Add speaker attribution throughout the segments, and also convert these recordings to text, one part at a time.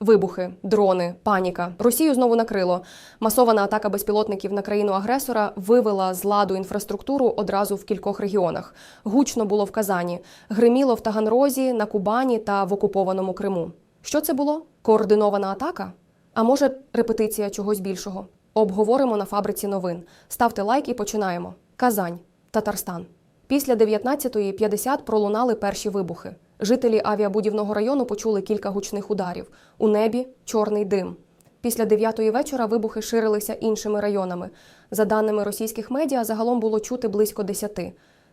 Speaker 1: Вибухи, дрони, паніка. Росію знову накрило. Масована атака безпілотників на країну-агресора вивела з ладу інфраструктуру одразу в кількох регіонах. Гучно було в Казані, гриміло в Таганрозі, на Кубані та в окупованому Криму. Що це було? Координована атака? А може, репетиція чогось більшого? Обговоримо на фабриці новин. Ставте лайк і починаємо. Казань, Татарстан. Після 19.50 пролунали перші вибухи. Жителі авіабудівного району почули кілька гучних ударів. У небі чорний дим. Після 9-ї вечора вибухи ширилися іншими районами. За даними російських медіа, загалом було чути близько 10.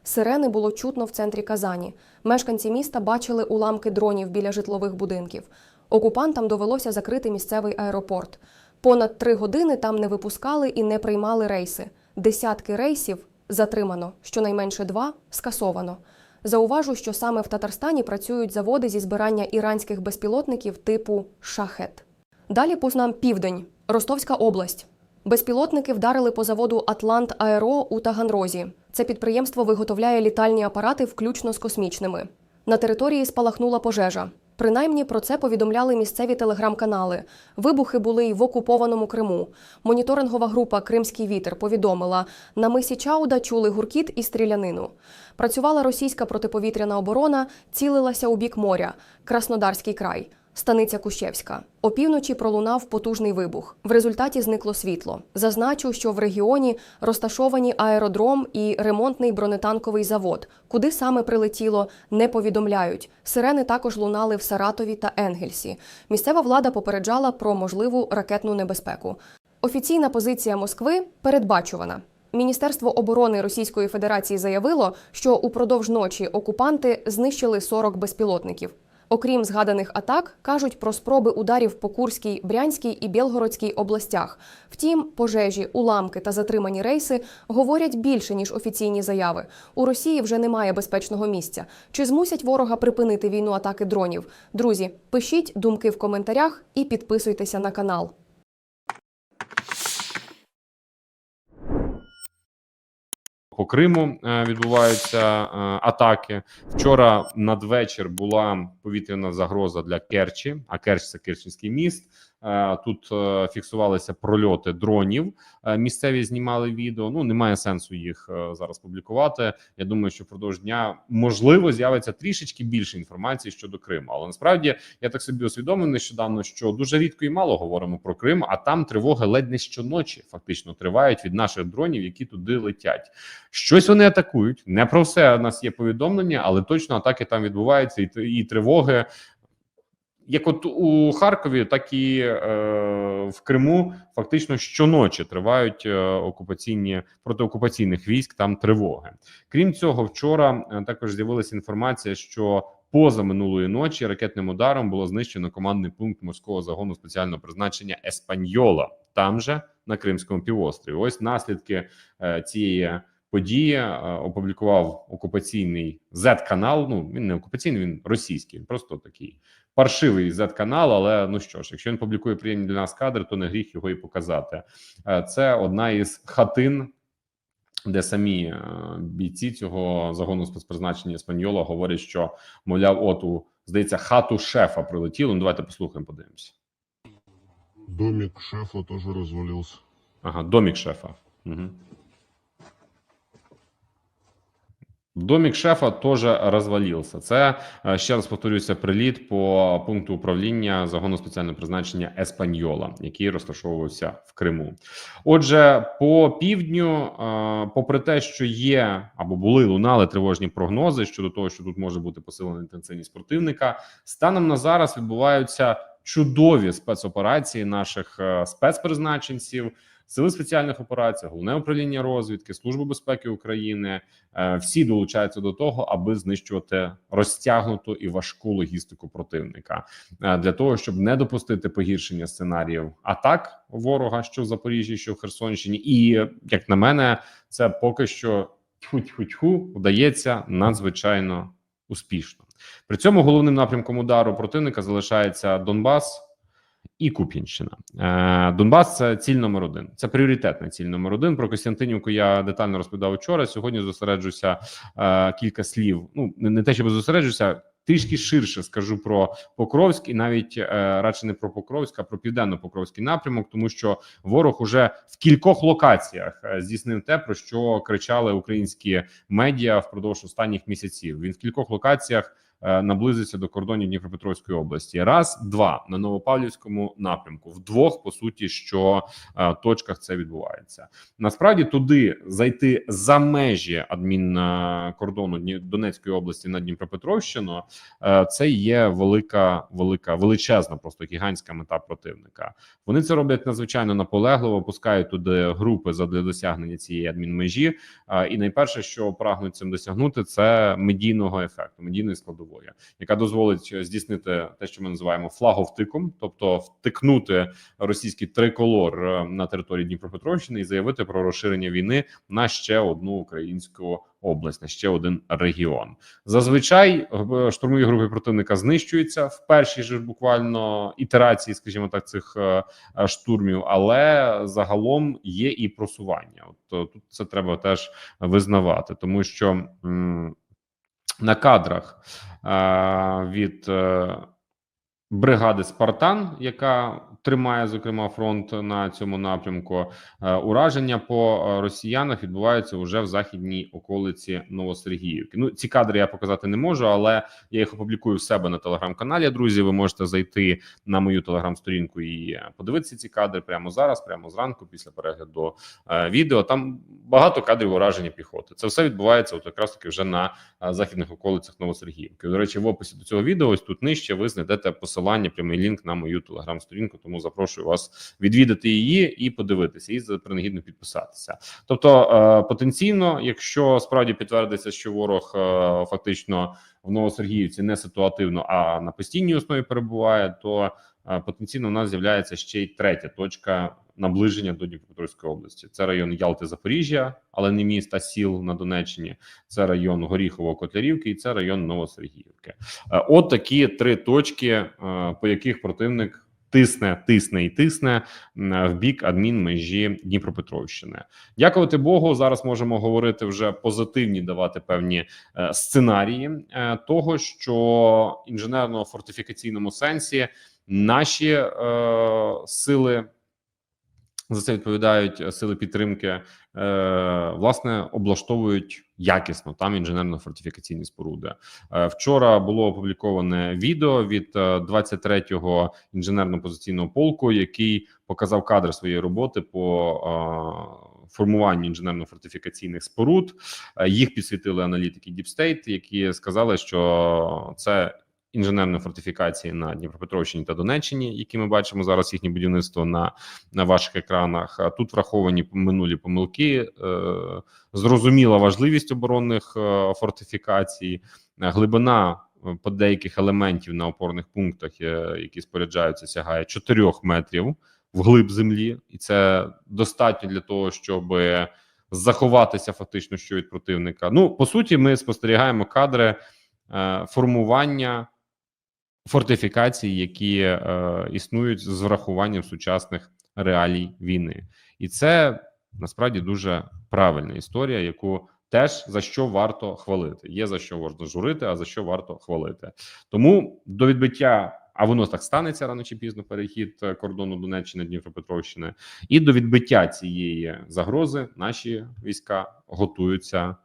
Speaker 1: Сирени було чутно в центрі Казані. Мешканці міста бачили уламки дронів біля житлових будинків. Окупантам довелося закрити місцевий аеропорт. Понад три години там не випускали і не приймали рейси. Десятки рейсів затримано, щонайменше два скасовано. Зауважу, що саме в Татарстані працюють заводи зі збирання іранських безпілотників типу шахет. Далі познам південь, Ростовська область. Безпілотники вдарили по заводу Атлант Аеро у Таганрозі. Це підприємство виготовляє літальні апарати, включно з космічними. На території спалахнула пожежа. Принаймні про це повідомляли місцеві телеграм-канали. Вибухи були й в окупованому Криму. Моніторингова група Кримський вітер повідомила, на мисі Чауда чули гуркіт і стрілянину. Працювала російська протиповітряна оборона, цілилася у бік моря, Краснодарський край. Станиця Кущевська. Опівночі пролунав потужний вибух. В результаті зникло світло. Зазначу, що в регіоні розташовані аеродром і ремонтний бронетанковий завод. Куди саме прилетіло, не повідомляють. Сирени також лунали в Саратові та Енгельсі. Місцева влада попереджала про можливу ракетну небезпеку. Офіційна позиція Москви передбачувана. Міністерство оборони Російської Федерації заявило, що упродовж ночі окупанти знищили 40 безпілотників. Окрім згаданих атак, кажуть про спроби ударів по Курській, Брянській і Білгородській областях. Втім, пожежі, уламки та затримані рейси говорять більше ніж офіційні заяви. У Росії вже немає безпечного місця. Чи змусять ворога припинити війну атаки дронів? Друзі, пишіть думки в коментарях і підписуйтеся на канал.
Speaker 2: По Криму е, відбуваються е, атаки. Вчора надвечір була повітряна загроза для Керчі. А Керч це Керченський міст. Е, Тут е, фіксувалися прольоти дронів. Е, Місцеві знімали відео. Ну немає сенсу їх зараз публікувати. Я думаю, що впродовж дня можливо з'явиться трішечки більше інформації щодо Криму. Але насправді я так собі усвідомив нещодавно, що дуже рідко і мало говоримо про Крим, а там тривоги ледь не щоночі фактично тривають від наших дронів, які туди летять. Щось вони атакують. Не про все у нас є повідомлення, але точно атаки там відбуваються, і, і тривоги. Як от у Харкові, так і е, в Криму фактично щоночі тривають е, окупаційні протиокупаційних військ. Там тривоги. Крім цього, вчора е, також з'явилася інформація, що поза минулої ночі ракетним ударом було знищено командний пункт морського загону спеціального призначення Еспаньола, там же на Кримському півострові. Ось наслідки е, цієї події е, опублікував окупаційний Z канал. Ну він не окупаційний, він російський. Він просто такий паршивий Z канал. Але ну що ж, якщо він публікує приємні для нас кадри, то не гріх його і показати. Е, Це одна із хатин. Де самі е, бійці цього загону спецпризначення Еспаньола говорять, що мовляв, от у здається, хату шефа прилетіло. Ну давайте послухаємо, подивимося.
Speaker 3: Домик шефа тоже развалился.
Speaker 2: Ага, домик шефа. Угу. Домик шефа теж розвалився. Це е, ще раз повторюся, приліт по пункту управління загону спеціального призначення Еспаньола, який розташовувався в Криму. Отже, по півдню, е, попри те, що є або були лунали тривожні прогнози щодо того, що тут може бути посилена інтенсивність противника, станом на зараз відбуваються чудові спецоперації наших е, спецпризначенців. Сили спеціальних операцій, головне управління розвідки, служби безпеки України е, всі долучаються до того, аби знищувати розтягнуту і важку логістику противника е, для того, щоб не допустити погіршення сценаріїв атак ворога, що в Запоріжжі, що в Херсонщині, і як на мене, це поки що тьфу-тьфу-тьфу вдається надзвичайно успішно. При цьому головним напрямком удару противника залишається Донбас і Куп'янщина. Е, Донбас це ціль номер один. Це пріоритетна ціль номер один. Про Костянтинівку я детально розповідав вчора. Сьогодні зосереджуся е, кілька слів. Ну не, те, щоб зосереджуся. трішки ширше скажу про Покровськ і навіть е, радше не про Покровськ, а про південно-покровський напрямок, тому що ворог уже в кількох локаціях е, здійснив те, про що кричали українські медіа впродовж останніх місяців. Він в кількох локаціях наблизиться до кордонів Дніпропетровської області. Раз, два на Новопавлівському напрямку. В двох по суті, що е, точках це відбувається. Насправді туди зайти за межі адмінкордону Дні- Донецької області на Дніпропетровщину. е, Це є велика, велика, величезна, просто гігантська мета противника. Вони це роблять надзвичайно наполегливо, пускають туди групи задля досягнення цієї адмінмежі. І найперше, що прагнуть цим досягнути, це медійного ефекту, медійної складової, яка дозволить здійснити те, що ми називаємо флаговтиком, тобто втикнути російський триколор е, на території Дніпропетровщини і заявити про розширення війни на ще одну українську область, на ще один регіон. Зазвичай е, штурмові групи противника знищуються в першій же буквально ітерації, скажімо так, цих е, е, штурмів, але загалом є і просування. От е, тут це треба теж визнавати, тому що на кадрах е, від е, бригади Спартан, яка тримає зокрема фронт на цьому напрямку, е, ураження по е, росіянах відбуваються вже в західній околиці Новосергіївки. Ну ці кадри я показати не можу, але я їх опублікую в себе на телеграм-каналі. Друзі, ви можете зайти на мою телеграм-сторінку і подивитися ці кадри прямо зараз, прямо зранку, після перегляду е, відео. Там багато кадрів ураження піхоти. Це все відбувається от якраз таки вже на західних околицях Новосергіївки. До речі, в описі до цього відео ось тут нижче ви знайдете посилання, прямий лінк на мою телеграм-сторінку. Тому запрошую вас відвідати її і подивитися, і за- принагідно підписатися. Тобто, е, потенційно, якщо справді підтвердиться, що ворог е, фактично в Новосергіївці не ситуативно, а на постійній основі перебуває, то е, потенційно у нас з'являється ще й третя точка наближення до Дніпропетровської області. Це район Ялти Запоріжжя, але не міст, а сіл на Донеччині. Це район Горіхово Котлярівки і це район Новосергіївки. От такі три точки, по яких противник. Тисне, тисне і тисне в бік адмінмежі Дніпропетровщини. Дякувати Богу. Зараз можемо говорити вже позитивні, давати певні е, сценарії е, того, що інженерно-фортифікаційному сенсі наші е, сили за це відповідають е, сили підтримки, власне, облаштовують якісно там інженерно-фортифікаційні споруди. Е, вчора було опубліковане відео від е, 23-го інженерно-позиційного полку, який показав кадри своєї роботи по е, формуванню інженерно-фортифікаційних споруд. Е, Їх підсвітили аналітики Deep State, які сказали, що це інженерні фортифікації на Дніпропетровщині та Донеччині, які ми бачимо зараз їхнє будівництво на, на ваших екранах. Тут враховані минулі помилки, е, зрозуміла важливість оборонних е, фортифікацій, е, глибина. По деяких елементів на опорних пунктах, які споряджаються, сягає 4 метрів вглиб землі, і це достатньо для того, щоб заховатися фактично що від противника. Ну по суті, ми спостерігаємо кадри формування фортифікацій, які е, існують з врахуванням сучасних реалій війни, і це насправді дуже правильна історія, яку теж за що варто хвалити. Є за що варто журити, а за що варто хвалити. Тому до відбиття. А воно так станеться рано чи пізно перехід е, кордону Донеччини Дніпропетровщини, і до відбиття цієї загрози наші війська готуються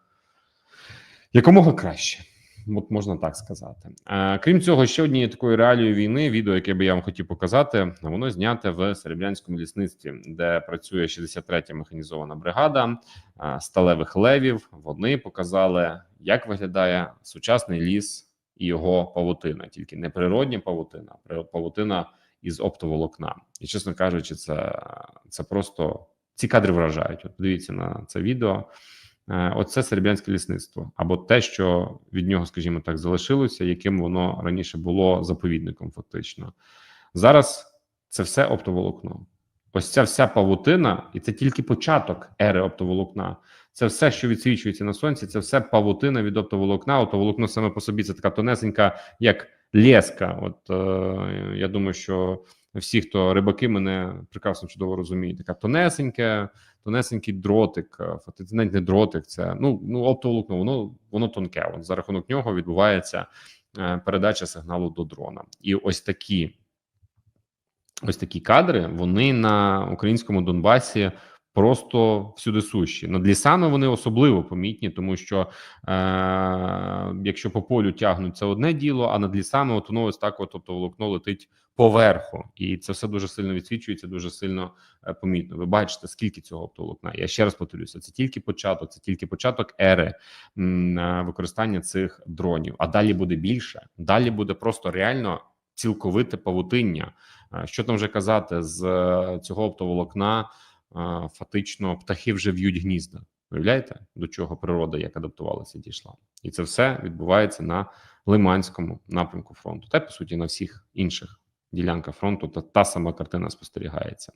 Speaker 2: якомога краще. От можна так сказати. Е, крім цього, ще однією такою реалією війни, відео, яке би я вам хотів показати, воно зняте в Серебрянському лісництві, де працює 63-я механізована бригада е, сталевих левів. Вони показали, як виглядає сучасний ліс і його павутина, тільки не природня павутина, а павутина із оптоволокна. І чесно кажучи, це, це просто ці кадри вражають. От дивіться на це відео. Е, Оце серебрянське лісництво, або те, що від нього, скажімо так, залишилося, яким воно раніше було заповідником. Фактично зараз це все оптоволокно. Ось ця вся павутина, і це тільки початок ери оптоволокна. Це все, що відсвічується на сонці, це все павутина від оптоволокна. Оптоволокно саме по собі це така тонесенька, як леска. От е, я думаю, що всі, хто рибаки, мене прекрасно чудово розуміють. Така тонесенька, тонесенький дротик, е, навіть не дротик, це ну ну оптоволокно, воно воно тонке. От за рахунок нього відбувається е, передача сигналу до дрона. І ось такі ось такі кадри вони на українському Донбасі просто всюди сущі. Над лісами вони особливо помітні, тому що е, якщо по полю тягнуть це одне діло, а над лісами от воно ось так, от, тобто волокно летить поверху, і це все дуже сильно відсвічується, дуже сильно е, помітно. Ви бачите, скільки цього оптоволокна. Я ще раз повторюся, це тільки початок, це тільки початок ери м, е, використання цих дронів. А далі буде більше. Далі буде просто реально цілковите павутиння. Е, Що там вже казати з е, цього оптоволокна? Фактично, птахи вже в'ють гнізда. Уявляєте, до чого природа як адаптувалася, дійшла, і це все відбувається на Лиманському напрямку фронту, та по суті на всіх інших ділянках фронту. Та та сама картина спостерігається.